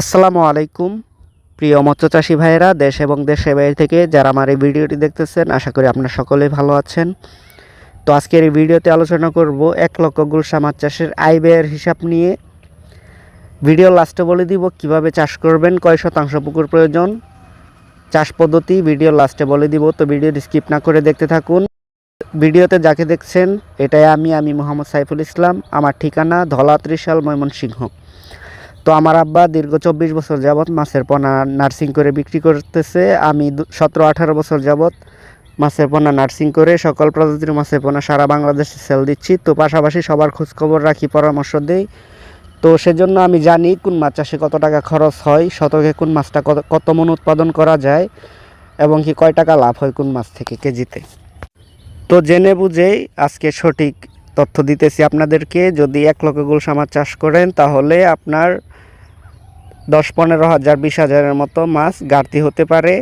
আসসালামু আলাইকুম, প্রিয় মৎস্য চাষি ভাইয়েরা, দেশ এবং দেশের বাইরে থেকে যারা আমার এই ভিডিওটি দেখতেছেন, আশা করি আপনারা সকলেই ভালো আছেন। তো আজকের এই ভিডিওতে আলোচনা করব এক লক্ষ গুলশা মাছ চাষের আয় ব্যয়ের হিসাব নিয়ে। ভিডিও লাস্টে বলে দিব কীভাবে চাষ করবেন, কয় শতাংশ পুকুর প্রয়োজন, চাষ পদ্ধতি, ভিডিও লাস্টে বলে দিব। তো ভিডিও স্কিপ না করে দেখতে থাকুন। ভিডিওতে যাকে দেখছেন, এটাই আমি আমি মোহাম্মদ সাইফুল ইসলাম। আমার ঠিকানা ধলা ত্রিশাল ময়মনসিংহ। তো আমার আব্বা দীর্ঘ চব্বিশ বছর যাবৎ মাছের পোনা নার্সিং করে বিক্রি করতেছে। আমি সতেরো, আঠারো বছর যাবৎ মাছের পোনা নার্সিং করে সকল প্রজাতির মাছের পোনা সারা বাংলাদেশে সেল দিচ্ছি। তো পাশাপাশি সবার খোঁজখবর রাখি, পরামর্শ দিই। তো সেজন্য আমি জানি কোন মাছ চাষে কত টাকা খরচ হয়, শতকে কোন মাছটা কত কত মন উৎপাদন করা যায় এবং কি কয় টাকা লাভ হয় কোন মাছ থেকে কেজিতে। তো জেনে বুঝেই আজকে সঠিক তথ্য দিতেছি আপনাদেরকে। যদি এক লক্ষ গুলশা মাছ চাষ করেন, তাহলে আপনার দশ, পনেরো হাজার, বিশ হাজারের মতো মাছ ঘাটতি হতে পারে।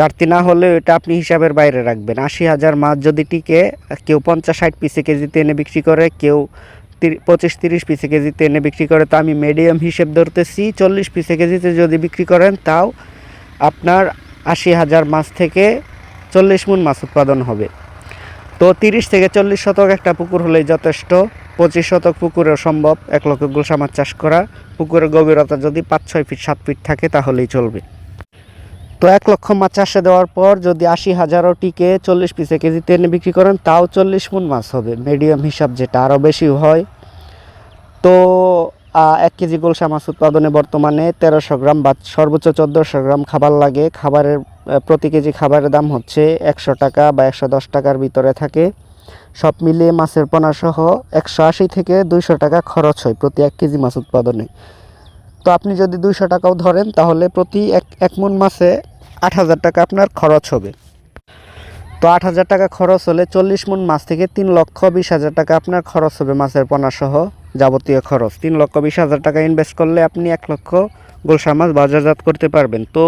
ঘাটতি না হলে এটা আপনি হিসাবের বাইরে রাখবেন। আশি হাজার মাছ যদি টিকে, কেউ পঞ্চাশ, ষাট পিসে কেজিতে এনে বিক্রি করে, কেউ পঁচিশ, তিরিশ পিসে কেজিতে এনে বিক্রি করে, তো আমি মিডিয়াম হিসেব ধরতেছি। চল্লিশ পিসে কেজিতে যদি বিক্রি করেন, তাও আপনার আশি হাজার মাছ থেকে চল্লিশ মন মাছ উৎপাদন হবে। তো তিরিশ থেকে চল্লিশ শতক একটা পুকুর হলেই যথেষ্ট। পঁচিশ শতক পুকুরেও সম্ভব এক লক্ষ গুলশা মাছ চাষ করা। পুকুরের গভীরতা যদি পাঁচ, ছয় ফিট, সাত ফিট থাকে তাহলেই চলবে। তো এক লক্ষ মাছ চাষে দেওয়ার পর যদি আশি হাজারও টিকে চল্লিশ পিসে কেজিতে এনে বিক্রি করেন, তাও চল্লিশ মন মাছ হবে। মিডিয়াম হিসাব যেটা আরও বেশি হয়। তো এক কেজি গোলসা মাছ উৎপাদনে বর্তমানে তেরোশো গ্রাম বা সর্বোচ্চ চোদ্দোশো গ্রাম খাবার লাগে। খাবারের প্রতি কেজি খাবারের দাম হচ্ছে একশো টাকা বা একশো দশ টাকার ভিতরে থাকে। সব মিলিয়ে মাছের পোনা সহ একশো আশি থেকে দুইশো টাকা খরচ হয় প্রতি এক কেজি মাছ উৎপাদনে। তো আপনি যদি দুইশো টাকাও ধরেন, তাহলে প্রতি এক এক মন মাছে আট হাজার টাকা আপনার খরচ হবে। তো আট হাজার টাকা খরচ হলে চল্লিশ মন মাছ থেকে তিন লক্ষ বিশ হাজার টাকা আপনার খরচ হবে মাছের পোনা সহ যাবতীয় খরচ। তিন লক্ষ বিশ হাজার টাকা ইনভেস্ট করলে আপনি এক লক্ষ গোলসা মাছ বাজারজাত করতে পারবেন। তো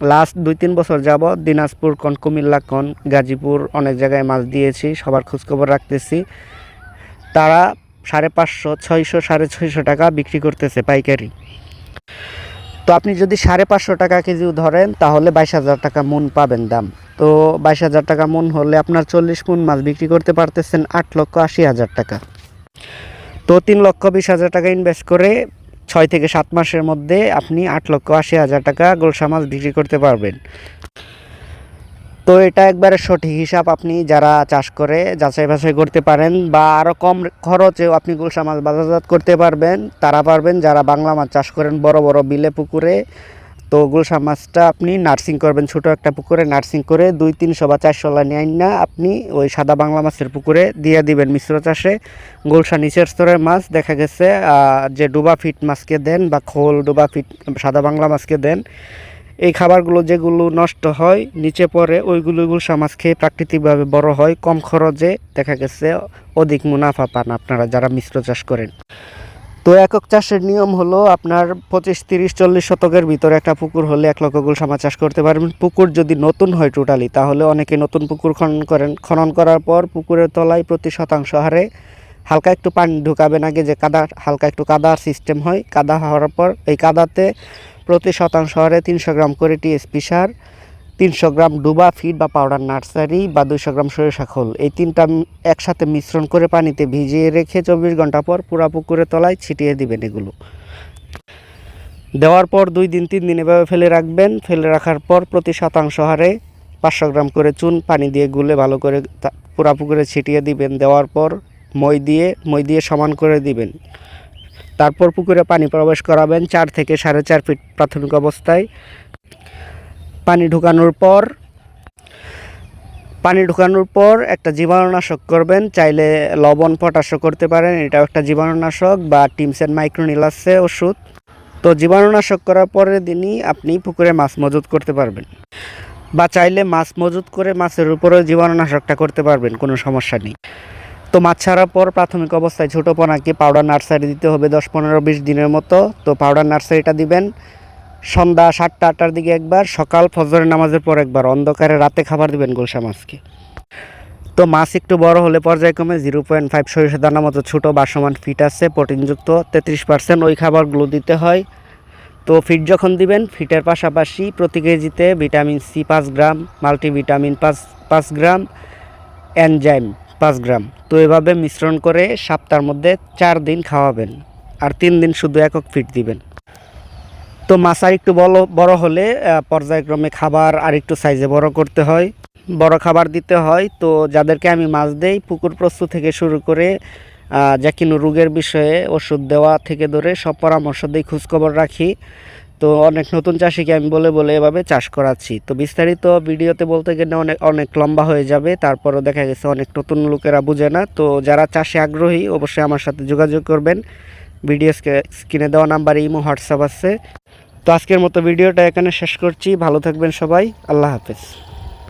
লাস্ট দুই, তিন বছর যাবৎ দিনাজপুর কন কুমিল্লা কন গাজীপুর অনেক জায়গায় মাছ দিয়েছি, সবার খোঁজখবর রাখতেছি। তারা সাড়ে পাঁচশো, ছয়শো, সাড়ে ছয়শো টাকা বিক্রি করতেছে পাইকারি। তো আপনি যদি সাড়ে পাঁচশো টাকা কেজিও ধরেন, তাহলে বাইশ হাজার টাকা মন পাবেন দাম। তো বাইশ হাজার টাকা মন হলে আপনার চল্লিশ মন মাছ বিক্রি করতে পারতেছেন আট লক্ষ আশি হাজার টাকা। তো তিন লক্ষ বিশ হাজার টাকা ইনভেস্ট করে ছয় থেকে সাত মাসের মধ্যে আপনি আট লক্ষ আশি হাজার টাকা গোলসা মাছ বিক্রি করতে পারবেন। তো এটা একবারে সঠিক হিসাব আপনি যারা চাষ করে, যাচাই বাছাই করতে পারেন বা আরও কম খরচেও আপনি গুলশা মাছ বাজারজাত করতে পারবেন। তারা পারবেন যারা বাংলা মাছ চাষ করেন বড় বড় বিলে, পুকুরে তো গুলশা মাছটা আপনি নার্সিং করবেন, ছোট একটা পুকুরে নার্সিং করে দুই, তিনশো বা চারশো লাইন আইন না, আপনি ওই সাদা বাংলা মাছের পুকুরে দিয়ে দিবেন মিশ্র চাষে। গোলসা নিচের স্তরের মাছ দেখা গেছে যে ডুবা ফিট মাছকে দেন বা খোল ডুবা ফিট, সাদা বাংলা মাছকে দেন। এই খাবারগুলো যেগুলো নষ্ট হয়, নিচে পড়ে ওইগুলো গুলশা মাছ খেয়ে প্রাকৃতিকভাবে বড় হয়, কম খরচে দেখা গেছে অধিক মুনাফা পান আপনারা যারা মিশ্র চাষ করেন। তো একক চাষের নিয়ম হলো আপনার পঁচিশ, তিরিশ, চল্লিশ শতকের ভিতরে একটা পুকুর হলে এক লক্ষ গুলশা মাছ চাষ করতে পারবেন পুকুর যদি নতুন হয় টোটালি তাহলে অনেকে নতুন পুকুর খনন করেন। খনন করার পর পুকুরের তলায় প্রতি শতাংশ হারে হালকা একটু পানি ঢুকাবেন আগে যে কাদা, হালকা একটু কাদার সিস্টেম হয়। কাদা হওয়ার পর এই কাদাতে প্রতি শতাংশ হারে তিনশো গ্রাম করে টিএসপি সার তিনশো গ্রাম ডুবা, ফিড বা পাউডার নার্সারি বা দুইশো গ্রাম সরিষা খোল। এই তিনটা একসাথে মিশ্রণ করে পানিতে ভিজিয়ে রেখে চব্বিশ ঘণ্টা পর পুরা পুকুরে তলায় ছিটিয়ে দিবেন এগুলো। দেওয়ার পর দুই দিন, তিন দিন এভাবে ফেলে রাখবেন। ফেলে রাখার পর প্রতি শতাংশ হারে পাঁচশো গ্রাম করে চুন পানি দিয়ে গুলে ভালো করে পুরা পুকুরে ছিটিয়ে দিবেন। দেওয়ার পর মই দিয়ে মই দিয়ে সমান করে দিবেন। তারপর পুকুরে পানি প্রবেশ করাবেন চার থেকে সাড়ে চার ফিট প্রাথমিক অবস্থায়। পানি ঢুকানোর পর, পানি ঢুকানোর পর একটা জীবাণুনাশক করবেন। চাইলে লবণ, পটাশও করতে পারেন, এটাও একটা জীবাণুনাশক বা টিমসেন মাইক্রোনিল আছে, ওষুধ। তো জীবাণুনাশক করার পরের দিনই আপনি পুকুরে মাছ মজুত করতে পারবেন। বা চাইলে মাছ মজুত করে মাছের উপরেও জীবাণুনাশকটা করতে পারবেন, কোনো সমস্যা নেই। তো মাছ ছাড়ার পর প্রাথমিক অবস্থায় ছোটো পোনাকে পাউডার নার্সারি দিতে হবে দশ, পনেরো, বিশ দিনের মতো। তো পাউডার নার্সারিটা দিবেন সন্ধ্যা সাতটা, আটটার দিকে একবার, সকাল ফজরের নামাজের পর একবার। অন্ধকারে রাতে খাবার দিবেন গোলসা মাছকে। তো মাছ একটু বড় হলে পর্যায়ক্রমে জিরো পয়েন্ট ফাইভ সরিষা দানা মতো ছোটো বাসমান ফিট আছে, প্রোটিনযুক্ত, তেত্রিশ পার্সেন্ট ওই খাবারগুলো দিতে হয়। তো ফিট যখন দিবেন, ফিটের পাশাপাশি প্রতি কেজিতে ভিটামিন সি পাঁচ গ্রাম, মাল্টিভিটামিন পাঁচ পাঁচ গ্রাম অ্যানজাইম পাঁচ গ্রাম। তো এভাবে মিশ্রণ করে সপ্তাহের মধ্যে চার দিন খাওয়াবেন। আর তিন দিন শুধু একক ফিট দিবেন। তো মাছ আর একটু বড় বড় হলে পর্যায়ক্রমে খাবার আর একটু সাইজে বড় করতে হয়। বড় খাবার দিতে হয়, তো যাদেরকে আমি মাছ দেই, পুকুর প্রস্তুত থেকে শুরু করে যা কিনো রোগের বিষয়ে ওষুধ দেওয়া থেকে ধরে সব পরামর্শ দিই, খোঁজখবর রাখি। তো অনেক নতুন চাষিকে আমি বলে বলে এভাবে চাষ করাচ্ছি। তো বিস্তারিত ভিডিওতে বলতে গেলে অনেক অনেক লম্বা হয়ে যাবে, তারপরও দেখা গেছে অনেক নতুন লোকেরা বুঝে না। তো যারা চাষে আগ্রহী, অবশ্যই আমার সাথে যোগাযোগ করবেন। ভিডিও স্ক্রিনে দেওয়া নাম্বার ইমো, হোয়াটসঅ্যাপ আছে। তো আজকের মতো ভিডিওটা এখানে শেষ করছি। ভালো থাকবেন সবাই। আল্লাহ হাফেজ।